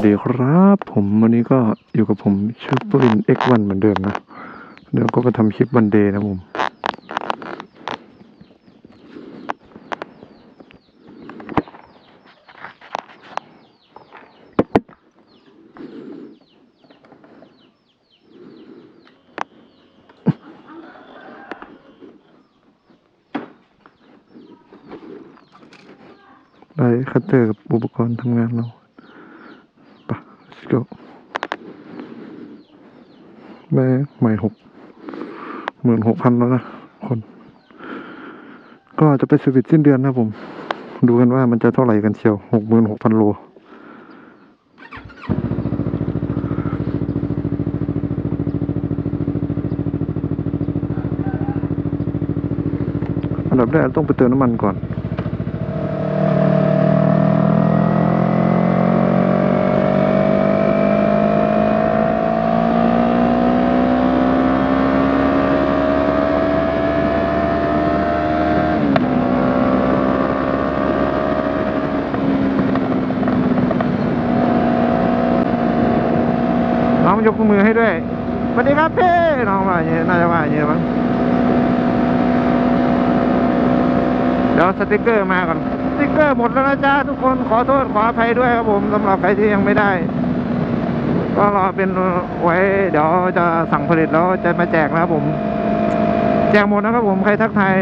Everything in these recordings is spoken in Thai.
วัสดีครับ ผมวันนี้ก็อยู่กับผมชื่อปริน X1 เหมือนเดิมนะ เดี๋ยวก็มาทำคลิปวันเดย์นะผม ได้คัตเตอร์กับอุปกรณ์ทำงานเรา go แม่ใหม่หกหมื่นหกพันแล้วนะคน ก็จะไปสวิตช์สิ้นเดือนนะผม ดูกันว่ามันจะเท่าไหร่กันเชียวหกหมื่นหกพันโลอันดับแรกต้องไปเติมน้ำมันก่อน ยกมือให้ด้วยสวัสดีครับพี่น้องว่าอย่างนี้น่าจะว่าอย่างนี้มั้งเดี๋ยวสติกเกอร์มาก่อนสติกเกอร์หมดแล้วนะจ๊ะทุกคนขอโทษขออภัยด้วยครับผมสำหรับใครที่ยังไม่ได้ ก็รอเป็นไว้ เดี๋ยวจะสั่งผลิตแล้วจะมาแจกนะครับผม แจกหมดนะครับผมใครทักทาย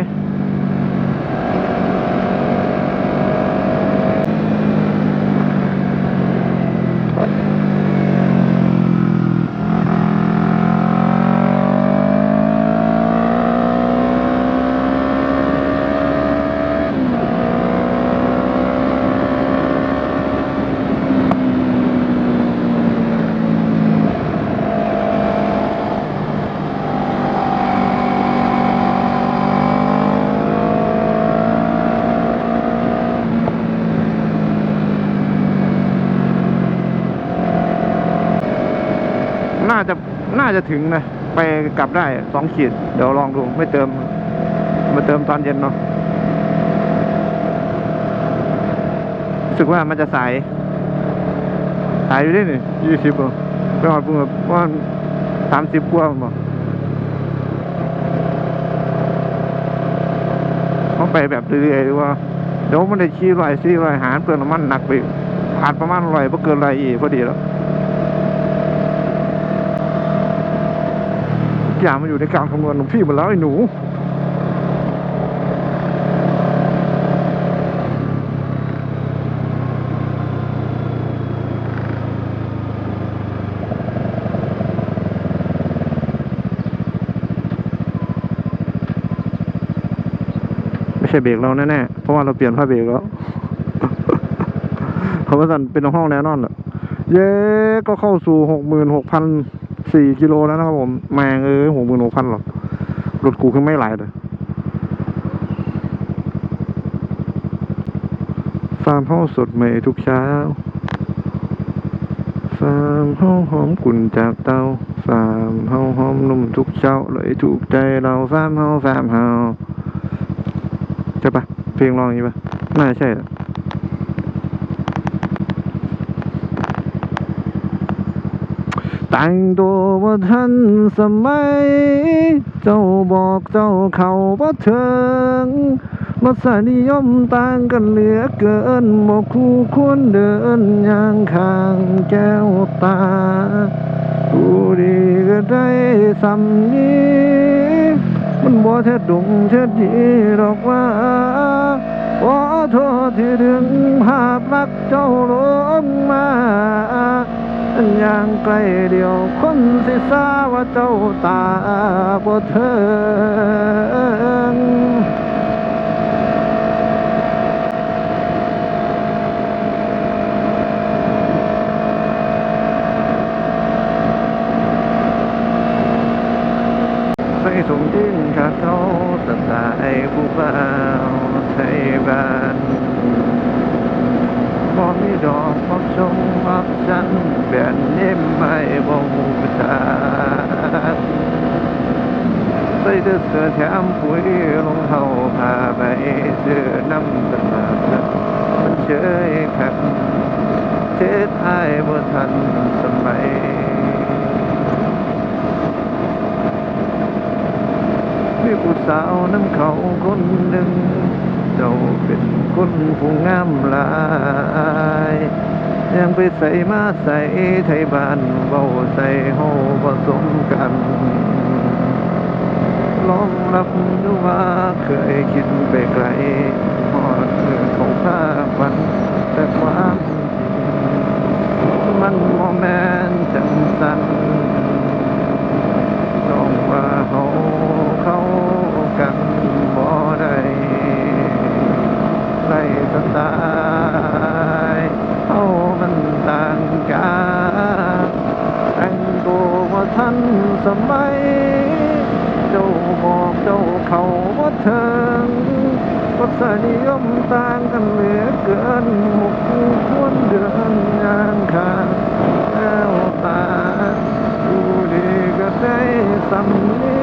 น่าจะน่าจะถึงนะ ไปกลับได้สองขีด เดี๋ยวลองดู ไม่เติม มาเติมตอนเย็นเนาะรู้สึกว่ามันจะสาย สายอยู่ได้หนึ่งยี่สิบอะไปหอดปุ่มว่าสามสิบกว่ามั้งเขาไปแบบเรื่อยๆว่าเดี๋ยวมันได้ชี้ลอยซี่ลอยหารเปลือน้ำมันหนักไปขาดประมาณลอยเพราะเกินลอยอีพอดีแล้ว กอย่างมันอยู่ในการคำนวณของพี่หมดแล้วไอ้หนูไม่ใช่เบรกเราแน่ๆเพราะว่าเราเปลี่ยนผ้าเบรกแล้วเขาว่าสันเป็นห้องแน่นอนอะเย้ก็เข้าสู่หกหมื่นหกพัน สี่กิโลแล้วนะครับผมแมงเอ้ยหกหมื่นหกพันหรอกรถกูขึ้นไม่ไหลเลยฟาร์มห้องสดใหม่ทุกเช้าฟาร์มห้องหอมกลุ่นจากเตาฟาร์มห้องหอมนุ่มทุกเช้าเลยถูกใจเราฟาร์มเฮาฟาร์มเฮาใช่ปะเพลงร้องอย่างนี้ปะน่าใช่อะ แต่งตัวว่าทันสมัย เจ้าบอกเจ้าเขาว่าเถิงรสนิยมต่างกันเหลือเกินบอกคู่ควรเดินย่างข้างแก้วตาดูดีก็ได้สำนี้ มันบ่เท็ดดงเท็ดดีหรอกว่าขอโทษที่ดึงภาพลักเจ้าลงมา ย่างไกลเดียวคนสิสาว่าเจ้าตาบ่เทิงใส่สมดินขาเขาสไตล์ผู้บ่าวไทยบ้าน บ่มีดอกบ่ชงมักฉันแบบนี้ไม่บ่ฮู้จัก ใส่แต่เสือแถมปุ๋ยรองเท้าผ้าใบเสือน้ำตาลมันเชยคักเทศไอ้ายบ่ทันสมัยมีผู้สาวน้ำเขาคนหนึ่ง เจ้าเป็นคนผู้งามหลายยังไปใส่มาใส่ไทยบ้านเบาใส่โฮผสมกัน ลองรับดูว่าเคยคิดไปไกลหอดคือเขาพามันแต่ความจริงมันโมแมนจังสันองว่าเขาเข้ากันบ่ได้ไล่สไตล์เขามันต่างกันแต่งตัวว่าทันสมัย เจ้าบอกเจ้า เขาว่าเถิงวัฒนิยมต่างกันเหลือเกินหมกควรเดินยางขาดแล้วตาดูดีก็ได้สำนี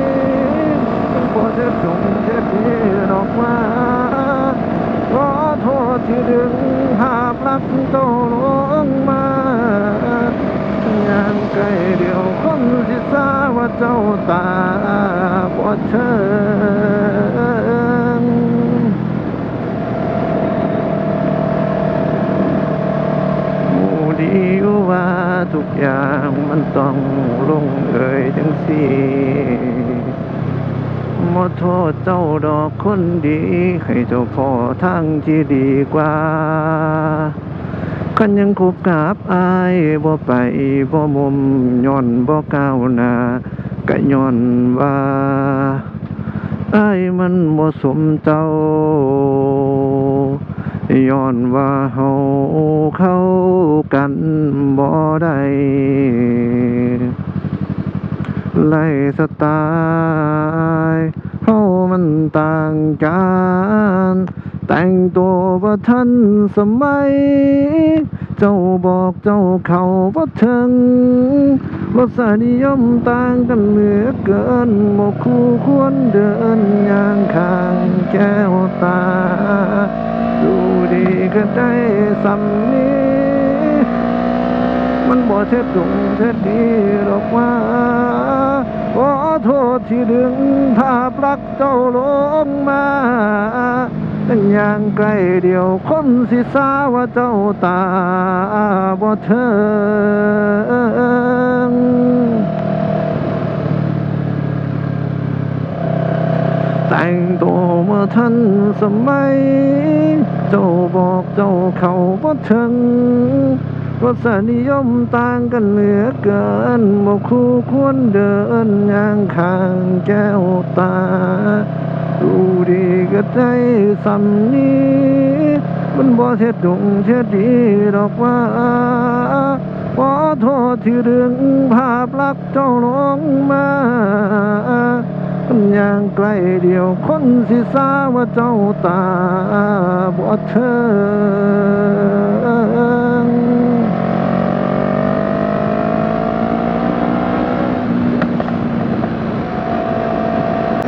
พอจะจงเท็ดนี้ออกมาขอโทษที่ดึงภาพลักษณ์เจ้าลงมางานใกล้เดียวคนสิทราว่าเจ้าตาบ่เชิงหมู่ ดีอยู่ว่าทุกอย่างมันต้องลงเอ่ยจังสี่บ่โทษเจ้าดอกคนดี ให้เจ้าพ่อทางที่ดีกว่าคันยังคบกับอายบ่ไปบ่มุมย้อนบ่ก้าวหน้าก็ย้อนว่าอายมันบ่สมเจ้า ย้อนว่าเฮาเข้ากันบ่ได้ไล่สไตล์เฮามันต่างกัน แต่งตัวว่าทันสมัย เจ้าบอกเจ้าเขาว่าถึงรสนิยมต่างกันเหลือเกินบ่คู่ควรเดินอย่างข้างแก้วตา ดีก็ได้สำนี้ มันบ่เท็ดดงเท็ดดีหรอกว่าขอโทษที่ดึงภาพลักเจ้าลงมาเป็นอย่างใกล้เดียวคนสิสาว่าเจ้าตาบ่เทิง แต่งตัวเมื่อทันสมัย เจ้าบอกเจ้าเขาบ่ถึงรสนิยมต่างกันเหลือเกินบ่คู่ควรเดินอย่างข้างแก้วตา ดูดีก็ได้สำนี้ มันบ่เท็ดดงเท็ดดีดอกว่าขอโทษที่เรื่องภาพลักษณ์เจ้าลงมา มันอย่างใกล้เดียวคนสิสาว่าเจ้าตาบ่เทิง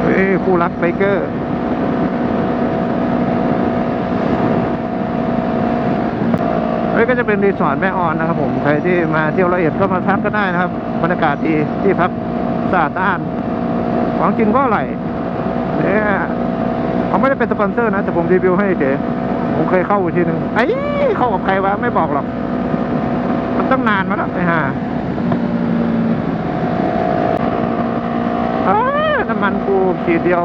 เฮ้ยคู่รักไบเกอร์เฮ้ยก็จะเป็นรีสอร์ทแม่ออนนะครับผม ใครที่มาเที่ยวละเอียดก็มาพักก็ได้นะครับ บรรยากาศดีที่พักสะอาดสะอาน ของจริงก็อร่อยเนี่ยเขาไม่ได้เป็นสปอนเซอร์นะ แต่ผมรีวิวให้เฉยผมเคยเข้าอีกทีหนึ่งไอ้เข้ากับใครวะไม่บอกหรอก มันตั้งนานมาแล้วไอ้ห่าน้ำมันกูขีดเดียว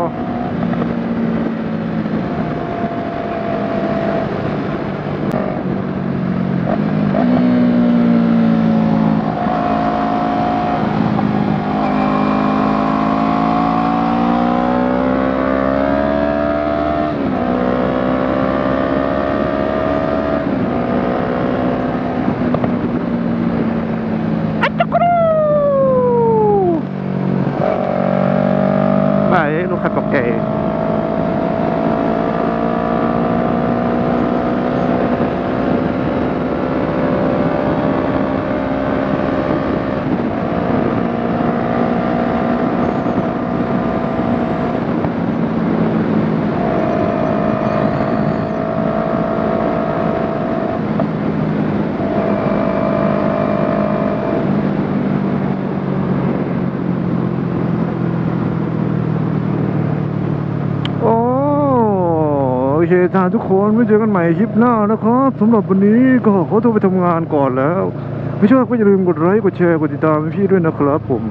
อัจจุกรูไปลูกค้าตกใจ เคจ้าทุกคนไว้เจอกันใหม่คลิปหน้านะครับสำหรับวันนี้ก็ขอตัวไปทำงานก่อนแล้ว ไม่ชอบก็อย่าลืมกดไลค์กดแชร์กดติดตามพี่ด้วยนะครับผม